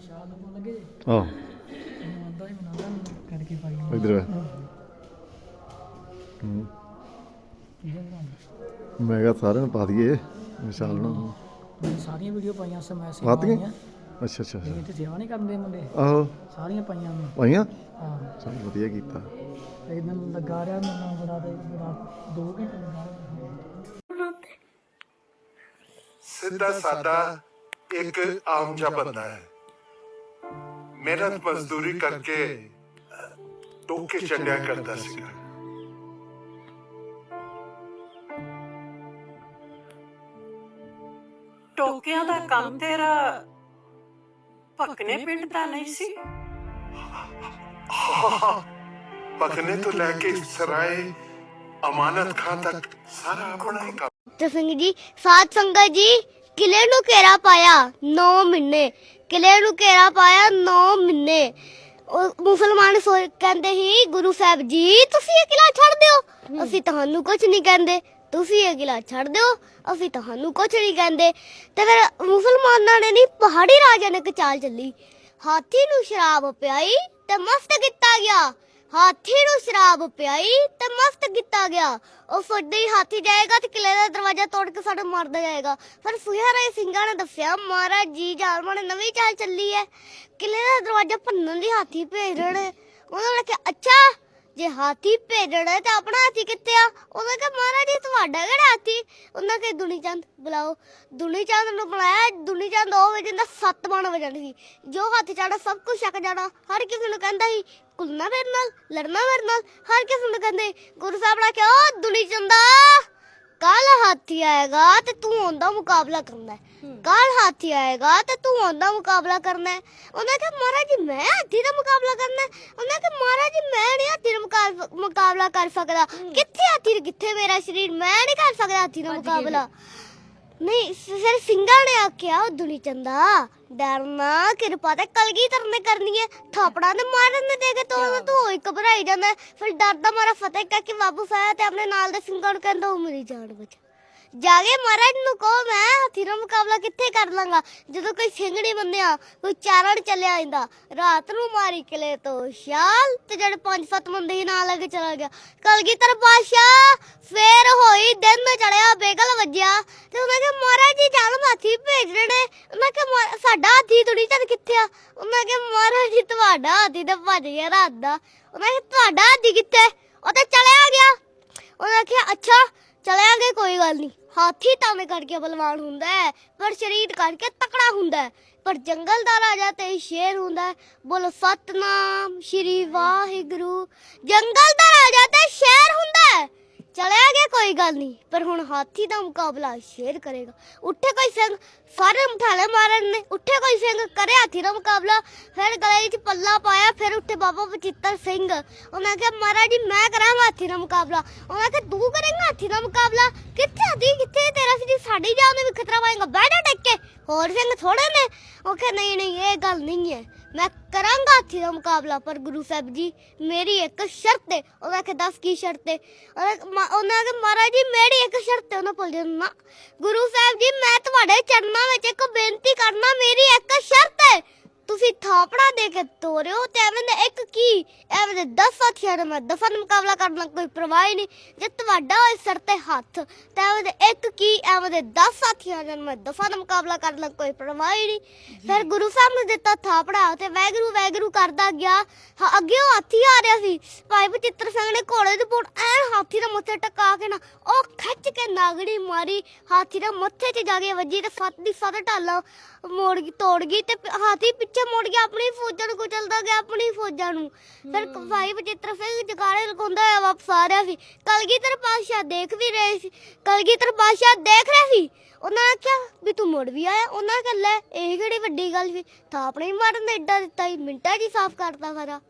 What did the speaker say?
ਸ਼ਾਦ ਨੂੰ ਲੱਗੇ ਜੇ। ਆਹ। ਮੈਨੂੰ ਆਂਦਾ ਹੀ ਮਨਾਦਾ ਮੈਨੂੰ ਕਰਕੇ ਪਾਈ ਇਧਰ ਹੂੰ। ਮੈਂ ਕਿਹਾ ਸਾਰਿਆਂ ਨੂੰ ਪਾ ਦਈਏ ਵਿਸ਼ਾਲ ਨੂੰ। ਸਾਰੀਆਂ ਵੀਡੀਓ ਪਾਈਆਂ ਸਮੈਸ ਪਾਤੀਆਂ ਅੱਛਾ ਅੱਛਾ ਅੱਛਾ। ਇਹ ਤੇ ਸੇਵਾ ਨਹੀਂ ਕਰਦੇ ਮੁੰਡੇ। ਆਹੋ। ਸਾਰੀਆਂ ਪਾਈਆਂ ਮੈਂ ਪਾਈਆਂ? ਹਾਂ। ਚਲ ਵਧੀਆ ਕੀਤਾ। ਇੱਕ ਦਿਨ ਲੱਗਾ ਰਿਹਾ ਮੈਨੂੰ ਬੜਾ ਤੇ ਬੜਾ 2 ਘੰਟੇ ਲੱਗਾ ਸਿੱਧਾ ਸਾਦਾ ਇੱਕ ਆਮ ਜਿਹਾ ਬੰਦਾ ਹੈ। ਮਿਹਨਤ ਮਜ਼ਦੂਰੀ ਕਰਕੇ ਟੋਕੇ ਚੰਡਿਆ ਕਰਦਾ ਸੀਗਾ। ਟੋਕਿਆਂ ਦਾ ਕੰਮ ਤੇਰਾ ਭਕਨੇ ਪਿੰਡ ਦਾ ਨਹੀਂ ਸੀ। ਪਖਨੇ ਤੋਂ ਲੈ ਕੇ ਸਰਾਏ ਅਮਾਨਤ ਖਾਂ ਤੱਕ ਸਾਰਾ ਆਪਣਾ ਹੀ ਕੰਮ। ਤੇ ਸਿੰਘ ਜੀ ਸਾਧ ਸੰਗਤ ਜੀ ਕਿਲੇ ਨੂੰ ਘੇਰਾ ਪਾਇਆ 9 ਮਹੀਨੇ। ਕਿਲੇ ਨੂੰ ਘੇਰਾ ਪਾਇਆ 9 ਮਹੀਨੇ। ਉਹ ਮੁਸਲਮਾਨ ਸੋ ਕਹਿੰਦੇ ਸੀ ਗੁਰੂ ਸਾਹਿਬ ਜੀ ਤੁਸੀਂ ਇਹ ਕਿਲਾ ਛੱਡ ਦਿਓ। ਅਸੀਂ ਤੁਹਾਨੂੰ ਕੁਝ ਨਹੀਂ ਕਹਿੰਦੇ। ਤੁਸੀਂ ਇਹ ਕਿਲਾ ਛੱਡ ਦਿਓ, ਅਸੀਂ ਤੁਹਾਨੂੰ ਕੁਝ ਨਹੀਂ ਕਹਿੰਦੇ। ਤੇ ਫਿਰ ਮੁਸਲਮਾਨਾਂ ਨੇ ਨਹੀਂ ਪਹਾੜੀ ਰਾਜਾ ਨੇ ਇੱਕ ਚੱਲੀ ਹਾਥੀ ਨੂੰ ਸ਼ਰਾਬ ਪਿਆਈ ਤੇ ਮਸਤ ਕੀਤਾ ਗਿਆ। ਹਾਥੀ ਨੂੰ ਸ਼ਰਾਬ ਪਿਆਈ ਤੇ ਮਸਤ ਕੀਤਾ ਗਿਆ। ਉਹ ਫੱਡੇ ਹੀ ਹਾਥੀ ਜਾਏਗਾ ਤੇ ਕਿਲੇ ਦਾ ਦਰਵਾਜ਼ਾ ਤੋੜ ਕੇ ਸਾਡੇ ਮਾਰਦਾ ਜਾਏਗਾ। ਫਿਰ ਪਰ ਰਾਏ ਸਿੰਘਾਂ ਨੇ ਦੱਸਿਆ, ਮਹਾਰਾਜ ਜੀ, ਜਾਲਮਾਂ ਨੇ ਨਵੀਂ ਚਾਲ ਚੱਲੀ ਹੈ। ਕਿਲੇ ਦਾ ਦਰਵਾਜ਼ਾ ਭੰਨਣ ਲਈ ਹਾਥੀ ਭੇਜ ਰਹੇ ਨੇ। ਉਹਨਾਂ ਨੇ ਕਿਹਾ ਅੱਛਾ ਜੇ ਹਾਥੀ ਭੇਜਣਾ ਤਾਂ ਆਪਣਾ ਹਾਥੀ ਕਿੱਥੇ ਆ? ਉਹਨਾਂ ਕਿਹਾ, ਮਹਾਰਾਜ ਜੀ ਤੁਹਾਡਾ ਕਿਹੜਾ ਹਾਥੀ? ਉਹਨਾਂ ਕੇ ਦੁਨੀ ਚੰਦ ਬੁਲਾਓ। ਦੁਨੀ ਚੰਦ ਨੂੰ ਬੁਲਾਇਆ ਦੁਨੀ ਚੰਦ ਉਹ ਵਜੇ ਦਾ ਸੱਤ ਬਾਣ ਵਜਣ ਸੀ ਜੋ ਹੱਥ ਚੜਾ ਸਭ ਕੁਝ ਛਕ ਜਾਣਾ। ਹਰ ਕਿਸੇ ਨੂੰ ਕਹਿੰਦਾ ਸੀ, ਕੁਲਣਾ ਮੇਰੇ ਨਾਲ, ਲੜਨਾ ਮੇਰੇ ਨਾਲ। ਹਰ ਕਿਸੇ ਨੂੰ ਕਹਿੰਦੇ, ਗੁਰੂ ਸਾਹਿਬ ਨੇ ਕਿਹਾ, "ਓ ਦੁਨੀ ਚੰਦਾ ਕੱਲ ਹਾਥੀ ਆਏਗਾ ਤੇ ਤੂੰ ਉਹਦਾ ਮੁਕਾਬਲਾ ਕਰਨਾ ਹੈ। ਕੱਲ ਹਾਥੀ ਆਏਗਾ ਤੇ ਤੂੰ ਉਹਦਾ ਮੁਕਾਬਲਾ ਕਰਨਾ ਹੈ। ਉਹਨੇ ਕਿਹਾ ਮਹਾਰਾਜ ਜੀ ਮੈਂ ਹਾਥੀ ਦਾ ਮੁਕਾਬਲਾ ਕਰਨਾ ਹੈ? ਉਹਨੇ ਕਿਹਾ ਮਹਾਰਾਜ ਜੀ ਮੈਂ ਨਹੀਂ ਹਾਥੀ ਦਾ ਮੁਕਾਬ- ਮੁਕਾਬਲਾ ਕਰ ਸਕਦਾ। ਕਿੱਥੇ ਹਾਥੀ ਕਿੱਥੇ ਮੇਰਾ ਸਰੀਰ? ਮੈਂ ਨਹੀਂ ਕਰ ਸਕਦਾ ਹਾਥੀ ਦਾ ਮੁਕਾਬਲਾ। ਨਹੀਂ ਫਿਰ ਸਿੰਘਾਂ ਨੇ ਆਖਿਆ ਉਹ ਦੁਨੀ ਚੰਦਾ ਡਰਨਾ, ਕਿਰਪਾ ਤੇ ਕਲਗੀ ਤਰਨੇ ਕਰਨੀ ਹੈ ਥਾਪੜਾ ਨੇ ਮਾਰਨ ਦੇ ਦੇ ਕੇ ਤੋਂ ਤੂੰ ਹੋਈ ਘਬਰਾਈ ਜਾਂਦਾ। ਹੈ। ਫਿਰ ਡਰਦਾ ਮਾਰਾ ਫਤਿਹ ਕਹਿ ਕੇ ਵਾਪਸ ਆਇਆ ਤੇ ਆਪਣੇ ਨਾਲ ਦੇ ਸਿੰਘਾਂ ਨੂੰ ਕਹਿੰਦਾ, ਉਹ ਮੇਰੀ ਜਾਨ ਬਚਾ। ਜਾਗੇ ਮਹਾਰਾਜ ਨੂੰ ਕਹੋ, ਮੈਂ ਹਾਥੀ ਦਾ ਮੁਕਾਬਲਾ ਕਿੱਥੇ ਕਰ ਲਾਂਗਾ? ਜਦੋਂ ਕੋਈ ਸਿੰਘ ਨਹੀਂ ਬੰਨਿਆ ਕੋਈ ਚਾਰਣ ਚੱਲਿਆ ਜਾਂਦਾ। ਰਾਤ ਨੂੰ ਮਾਰੀ ਕਿਲੇ ਤੋਂ ਸ਼ਾਲ ਤੇ ਜਿਹੜੇ ਪੰਜ ਸੱਤ ਬੰਦੇ ਹੀ ਨਾਲ ਲੈ ਕੇ ਚਲਾ ਗਿਆ। ਕਲਗੀਧਰ ਬਾਦਸ਼ਾਹ, ਫੇਰ ਹੋਈ ਦਿਨ ਚੜਿਆ, ਬੇਗਲ ਵੱਜਿਆ। ਤੇ ਉਹਨਾਂ ਕਿਹਾ, ਮਹਾਰਾਜ ਜੀ, ਚੱਲ ਹਾਥੀ ਭੇਜ ਰਹੇ ਉਹਨਾਂ ਕਿਹਾ, "ਮਹਾ- ਸਾਡਾ ਹਾਥੀ ਥੋੜੀ ਚੱਲ ਕਿੱਥੇ ਆ? ਉਹਨਾਂ ਕਿਹਾ, ਮਹਾਰਾਜ ਜੀ, ਤੁਹਾਡਾ ਹਾਥੀ ਤਾਂ ਭੱਜ ਗਿਆ ਰਾਤ ਦਾ। ਉਹਨਾਂ ਕਿਹਾ, ਤੁਹਾਡਾ ਹਾਥੀ ਕਿੱਥੇ? ਉਹ ਤੇ ਚਲਿਆ ਗਿਆ। ਉਹਨਾਂ ਕਿਹਾ, ਅੱਛਾ ਚਲਿਆਂਗੇ ਕੋਈ ਗੱਲ ਨਹੀਂ ਹਾਥੀ ਤਾਵੇਂ ਕਰਕੇ ਬਲਵਾਨ ਹੁੰਦਾ ਹੈ, ਪਰ ਸਰੀਰ ਕਰਕੇ ਤਕੜਾ ਹੁੰਦਾ ਹੈ। ਪਰ ਜੰਗਲ ਦਾ ਰਾਜਾ ਤੇ ਸ਼ੇਰ ਹੁੰਦਾ ਹੈ। ਬੋਲੋ, ਸਤਨਾਮ ਸ਼੍ਰੀ ਵਾਹਿਗੁਰੂ। ਜੰਗਲ ਦਾ ਰਾਜਾ ਤੇ ਸ਼ੇਰ ਹੁੰਦਾ ਗੱਲ ਨਹੀਂ, ਪਰ ਹੁਣ ਹਾਥੀ ਦਾ ਮੁਕਾਬਲਾ ਸ਼ੇਰ ਕਰੇਗਾ। ਉੱਠੇ ਕੋਈ ਸਿੰਘ, ਸਾਰੇ ਮਠਾਲੇ ਮਾਰਨ ਨੇ। ਉੱਠੇ ਕੋਈ ਸਿੰਘ, ਕਰੇ ਹਾਥੀ ਦਾ ਮੁਕਾਬਲਾ। ਫਿਰ ਗਲੇ 'ਚ ਪੱਲਾ ਪਾਇਆ, ਫਿਰ ਉੱਠੇ ਬਾਬਾ ਬਚਿੱਤਰ ਸਿੰਘ। ਉਹਨਾਂ ਕਿਹਾ, ਮਹਾਰਾਜ ਜੀ, ਮੈਂ ਕਰਾਂਗਾ ਹਾਥੀ ਦਾ ਮੁਕਾਬਲਾ। ਉਹਨਾਂ ਕਿਹਾ, ਤੂੰ ਕਰੇਂਗਾ ਹਾਥੀ ਦਾ ਮੁਕਾਬਲਾ? ਕਿੱਥੇ ਹਾਥੀ? ਕਿੱਥੇ ਤੇਰਾ ਸੀ ਸਾਡੀ ਜਾਨ ਨੂੰ ਵੀ ਖਤਰਾ ਪਾਏਗਾ ਬੈਠਾ ਟੱਕ। ਹੋਰ ਸਿੰਘ ਥੋੜੇ ਨੇ। ਉਹ ਕਿਹਾ, ਨਹੀਂ ਨਹੀਂ, ਇਹ ਗੱਲ ਨਹੀਂ ਹੈ। ਮੈਂ ਕਰਾਂਗਾ ਹਾਥੀ ਦਾ ਮੁਕਾਬਲਾ, ਪਰ ਗੁਰੂ ਸਾਹਿਬ ਜੀ ਮੇਰੀ ਇੱਕ ਸ਼ਰਤ ਹੈ ਉਹਨਾਂ ਕਿ ਦੱਸ ਕੀ ਸ਼ਰਤ ਹੈ ਉਹਨਾਂ- ਕਿ ਮਹਾਰਾਜ ਜੀ, ਮੇਰੀ ਇੱਕ ਸ਼ਰਤ ਹੈ ਉਹਨਾਂ ਭੁੱਲ ਨਾ। ਗੁਰੂ ਸਾਹਿਬ ਜੀ, ਮੈਂ ਤੁਹਾਡੇ ਚਰਨਾਂ ਵਿੱਚ ਇੱਕ ਬੇਨਤੀ ਕਰਨਾ ਮੇਰੀ ਇੱਕ ਸ਼ਰਤ ਹੈ ਤੁਸੀਂ ਥਾਪੜਾ ਦੇ ਕੇ ਤੋਰਿਓ ਤੇ ਐਵੇਂ ਦੇ ਇੱਕ ਕੀ ਐਵੇਂ ਦੇ 10 ਸਾਥੀਆਂ ਨਾਲ ਮੈਂ ਦਫਾ ਮੁਕਾਬਲਾ ਕਰਨਾ ਕੋਈ ਪਰਵਾਹ ਹੀ ਨਹੀਂ। ਜੇ ਤੁਹਾਡਾ ਹੋਏ ਸਿਰ ਤੇ ਹੱਥ ਤੇ ਐਵੇਂ ਦੇ ਇੱਕ ਕੀ ਐਵੇਂ ਦੇ 10 ਸਾਥੀਆਂ ਨਾਲ ਮੈਂ ਦਫਾ ਮੁਕਾਬਲਾ ਕਰਨਾ ਕੋਈ ਪਰਵਾਹ ਹੀ ਨਹੀਂ। ਫਿਰ ਗੁਰੂ ਸਾਹਿਬ ਨੇ ਦਿੱਤਾ ਥਾਪੜਾ ਤੇ ਵੈਗਰੂ ਵੈਗਰੂ ਕਰਦਾ ਗਿਆ। ਹਾਂ, ਅੱਗੇ ਉਹ ਹਾਥੀ ਆ ਰਿਹਾ ਸੀ। ਭਾਈ ਬਚਿੱਤਰ ਸਿੰਘ ਨੇ ਘੋੜੇ ਦੇ ਪੁੱਟ ਐਨ ਹਾਥੀ ਦੇ ਮੱਥੇ ਟਕਾ ਕੇ ਨਾ ਉਹ ਖਿੱਚ ਕੇ ਨਾਗੜੀ ਮਾਰੀ। ਹਾਥੀ ਦੇ ਮੱਥੇ 'ਚ ਜਾ ਕੇ ਵੱਜੀ ਤੇ ਸੱਤ ਦੀ ਸੱਤ ਢਾਲਾਂ ਮੋੜ ਗਈ ਤੋੜ ਗਈ ਤੇ ਪ- ਹਾਥੀ ਪਿੱਛੇ ਮੁੜ ਗਿਆ। ਆਪਣੀ ਫੌਜਾਂ ਨੂੰ ਕੁਚਲਦਾ ਗਿਆ ਆਪਣੀ ਫੌਜਾਂ ਨੂੰ। ਫਿਰ ਭਾਈ ਬਚਿੱਤਰ ਸਿੰਘ ਜਗਾੜੇ ਲਗਾਉਂਦਾ ਹੋਇਆ ਵਾਪਸ ਆ ਰਿਹਾ ਸੀ। ਕਲਗੀਧਰ ਪਾਤਸ਼ਾਹ ਦੇਖ ਵੀ ਰਹੇ ਸੀ। ਕਲਗੀਧਰ ਪਾਤਸ਼ਾਹ ਦੇਖ ਰਿਹਾ ਸੀ? ਉਹਨਾਂ ਨੇ ਕਿਹਾ ਵੀ ਤੂੰ ਮੁੜ ਵੀ ਆਇਆ। ਉਹਨਾਂ ਨੇ ਕਿਹਾ ਲੈ ਇਹ ਕਿਹੜੀ ਵੱਡੀ ਗੱਲ ਸੀ? ਤਾਂ ਆਪਣੇ ਮਾਰਨ ਦਾ ਏਡਾ ਦਿੱਤਾ ਹੀ ਮਿੰਟਾਂ 'ਚ ਹੀ ਸਾਫ਼ ਕਰਤਾ ਸਾਰਾ।